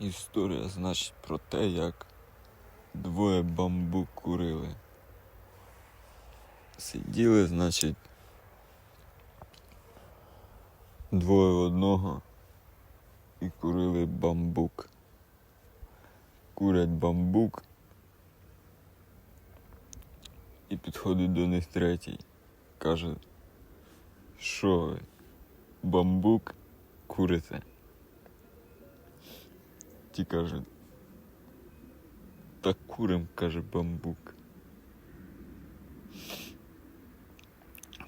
Історія, значить, про те, як двоє бамбук курили. Сиділи, значить, двоє одного і курили бамбук. Курять бамбук. І підходить до них третій. Каже, що ви, бамбук курите? Ті кажуть, та курим, каже бамбук.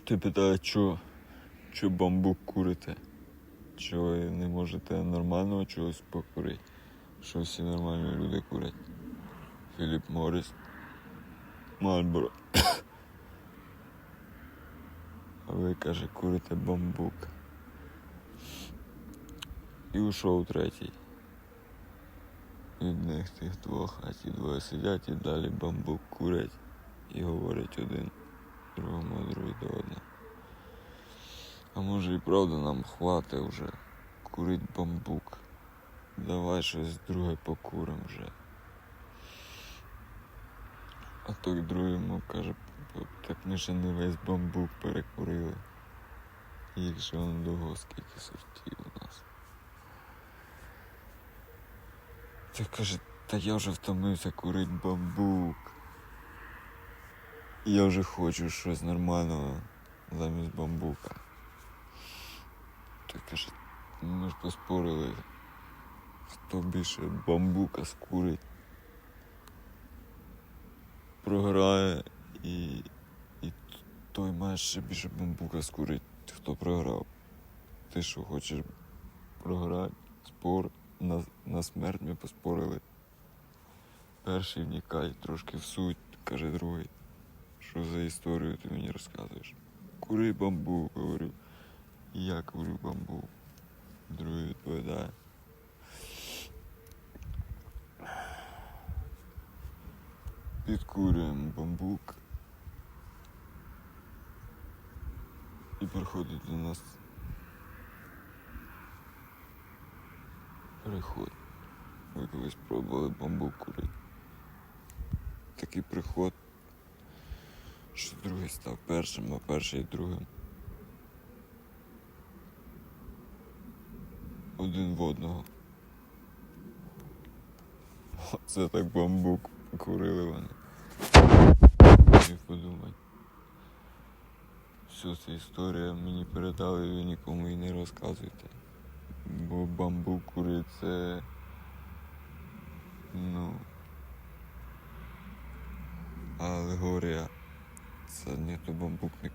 Ти питає, чо, чо бамбук курите? Чого ви не можете нормального чогось покурити? Що всі нормальні люди курять? Філіп Морріс, Мальборо. А ви, каже, курите бамбук. І ушов третій. Від них тих двох, а ті двоє сидять і далі бамбук курять і говорять один другому, другий до одного. А може і правда нам хватить вже курить бамбук. Давай щось друге покурим вже. А той другий йому каже, так ми ще не весь бамбук перекурили. Їх же он довго скільки сортів у нас. Та каже, та я вже втомився курить бамбук. Я вже хочу щось нормального замість бамбука. Та каже, ми ж поспорили, хто більше бамбука скурить. Програє і, і той має ще більше бамбука скурить, хто програв. Ти що хочеш програти? Спор на, на смерть ми поспорили. Перший вникай трошки в суть, каже другий. Що за історію ти мені розказуєш? Кури бамбук, говорю. Я курю бамбук. Другий відповідає. Підкурюємо бамбук. І приходить до нас Приход. Ви колись пробували бамбук курити. Такий приход, що другий став першим, а перший другим. Один в одного. Це так бамбук курили вони. Не подумай. Всю цю історію мені передали, ви нікому і не розказуйте. Бо бамбук кури це. Ну. Алегорія. Це ніхто бамбук не.